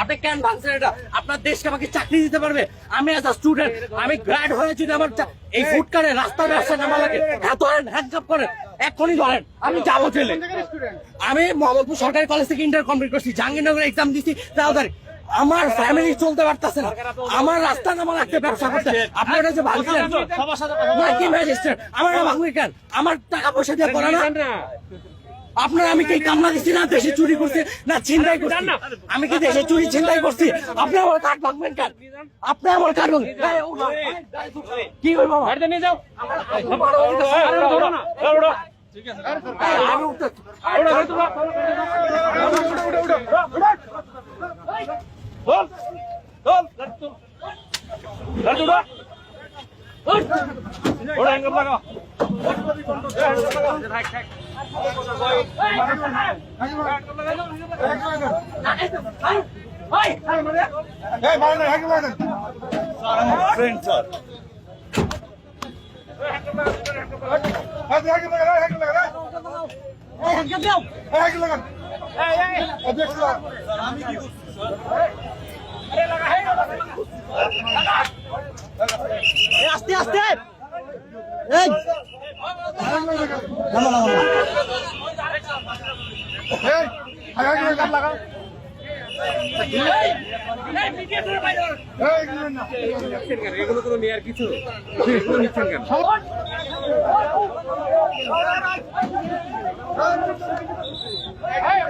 আপনি কেন ভাঙছেন এটা? আপনার দেশকে আমাকে চাকরি দিতে পারবে? আমি এজ স্টুডেন্ট আমি গ্র্যাড হয়ে যদি আমার এই ফুড কারে রাস্তার ব্যবসা নামা লাগে হ্যাঁ ধরেন হ্যান্ডকাপ করেন এক্ষুনি ধরেন আমি যাব জেলে। আমি মোহাম্মদপুর সরকারি কলেজ থেকে ইন্টার কমপ্লিট করছি জাহাঙ্গীরনগর এক্সাম দিছি তাড়াতাড়ি আমার ফ্যামিলি চলতে পারতেছে না। আমার রাস্তা নামা লাগতে ব্যবসা করতে। আপনারা যে ভাঙছেন কি ম্যাজিস্ট্রেট আমার না ভাঙবে কেন? আমার টাকা পয়সা দিয়ে করে না? আপনার আমি কি কামলা দিচ্ছি না দেশে চুরি করছি না ছিনতাই করছি আমি কি দেশে চুরি ছিনতাই করছি আপনি আমার কাঠ ভাঙবেন আপনি আমার কাঠ ভাঙবেন কি করব আমার? নিয়ে যাও এই, আমি উঠতে- এই, ফ্রেন্ড স্যার এই, হ্যান্ডকাপ দাও। এই, নামো, নামো। এগুলো কোনো নেওয়ার কিছু নিচ্ছেন কেন এই,